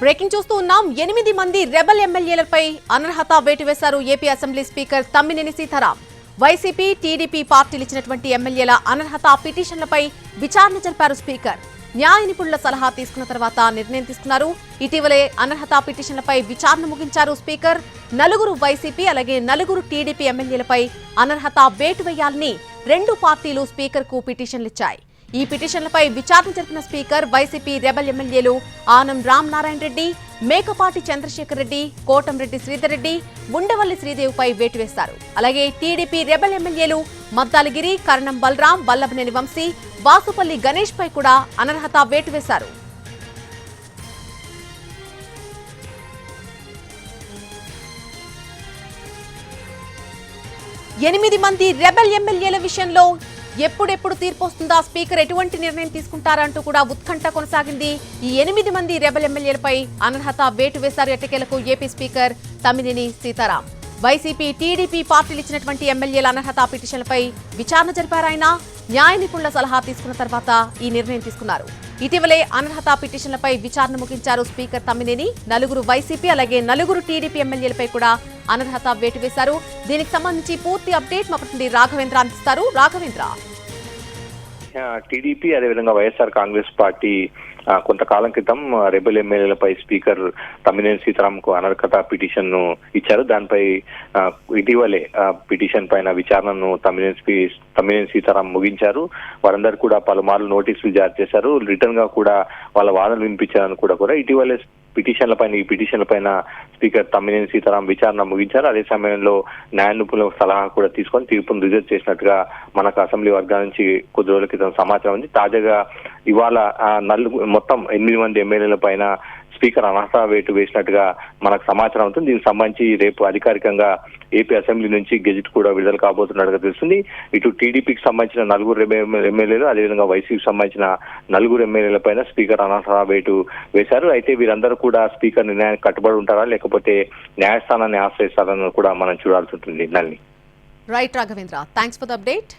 Breaking చూస్తూ ఉన్నాం. ఎనిమిది మంది రెబల్ ఎమ్మెల్యేలపై అనర్హత వేటు వేశారు AP assembly speaker Tammineni Sitaram. YCP TDP పార్టీలు ఇచ్చినటువంటి ఎమ్మెల్యేల అనర్హత పిటిషన్లపై విచారణ జరిపారు స్పీకర్. న్యాయ నిపుణుల సలహా తీసుకున్న తర్వాత నిర్ణయం తీసుకున్నారు. ఇటీవలే అనర్హత పిటిషన్లపై విచారణ ముగించారు స్పీకర్. నలుగురు వైసీపీ అలాగే నలుగురు టీడీపీ ఎమ్మెల్యేలపై అనర్హత వేటు వేయాలని రెండు పార్టీలు స్పీకర్కు పిటిషన్లిచ్చాయి. ఈ పిటిషన్లపై విచారణ జరిపిన స్పీకర్ వైసీపీ రెబల్ ఎమ్మెల్యేలు ఆనం రామ్ నారాయణ రెడ్డి మేకపాటి చంద్రశేఖర్ రెడ్డి కోటంరెడ్డి శ్రీధర్ రెడ్డి ఉండవల్లి శ్రీదేవిపై వేటు వేశారు. అలాగే టీడీపీ రెబల్ ఎమ్మెల్యేలు మద్దాలగిరి కరణం బలరాం వల్లభనేని వంశీ వాసుపల్లి గణేష్ పై కూడా అనర్హత వేటు వేశారు. ఎనిమిది మంది రెబల్ ఎమ్మెల్యేల విషయంలో ఎప్పుడెప్పుడు తీర్పు వస్తుందా? స్పీకర్ ఎటువంటి నిర్ణయం తీసుకుంటారంటూ కూడా ఉత్కంఠ కొనసాగింది. ఈ ఎనిమిది మంది రెబల్ ఎమ్మెల్యేలపై అనర్హత వేటు వేశారు ఎట్టకేలకు AP speaker Tammineni Sitaram. YCP TDP పార్టీలు ఇచ్చినటువంటి ఎమ్మెల్యేల అనర్హత పిటిషన్లపై విచారణ జరిపారాయన న్యాయ నిపుణుల సలహా తీసుకున్న తర్వాత ఈ నిర్ణయం తీసుకున్నారు. ఇటీవలే అనర్హత పిటిషన్లపై విచారణ ముగించారు స్పీకర్ తమ్మినేని. నలుగురు వైసీపీ అలాగే నలుగురు టీడీపీ ఎమ్మెల్యేలపై కూడా అనర్హత వేటు వేశారు దీనికి సంబంధించి పూర్తి అప్డేట్ మా ప్రతినిధి రాఘవేంద్ర అందిస్తారు. రాఘవేంద్ర. టీడీపీ అదేవిధంగా వైఎస్ఆర్ కాంగ్రెస్ పార్టీ కొంతకాలం క్రితం రెబల్ రెబెల్ ఎమ్మెల్యేలపై స్పీకర్ తమ్మినేని సీతారాంకు అనర్హత పిటిషన్ను ఇచ్చారు. దానిపై ఇటీవలే పిటిషన్ పైన విచారణను తమ్మినేని తమ్మినేని సీతారాం ముగించారు. వారందరూ కూడా పలుమార్లు నోటీసులు జారీ చేశారు. రిటర్న్గా కూడా వాళ్ళ వాదనలు వినిపించారని కూడా కూడా ఇటీవలే పిటిషన్ల పైన ఈ పిటిషన్ల పైన స్పీకర్ తమ్మినేని సీతారాం విచారణ ముగించారు. అదే సమయంలో న్యాయ నిపుణుల సలహా కూడా తీసుకొని తీర్పును రిజర్వ్ చేసినట్టుగా మనకు అసెంబ్లీ వర్గాల నుంచి కొద్ది రోజుల క్రితం సమాచారం ఉంది. తాజాగా ఇవాళ నలుగు మొత్తం ఎనిమిది మంది ఎమ్మెల్యేల పైన స్పీకర్ అనర్హత వేటు వేసినట్టుగా మనకు సమాచారం అవుతుంది. దీనికి సంబంధించి రేపు అధికారికంగా ఏపీ అసెంబ్లీ నుంచి గెజిట్ కూడా విడుదల కాబోతున్నట్టుగా తెలుస్తుంది. ఇటు టీడీపీకి సంబంధించిన నలుగురు ఎమ్మెల్యేలు అదేవిధంగా వైసీపీకి సంబంధించిన నలుగురు ఎమ్మెల్యేల పైన స్పీకర్ అనర్హత వేటు వేశారు. అయితే వీరందరూ కూడా స్పీకర్ నిర్ణయానికి కట్టుబడి ఉంటారా? లేకపోతే న్యాయస్థానాన్ని ఆశ్రయిస్తారని కూడా మనం చూడాల్సి ఉంటుంది. నల్ని right Raghavendra thanks for the update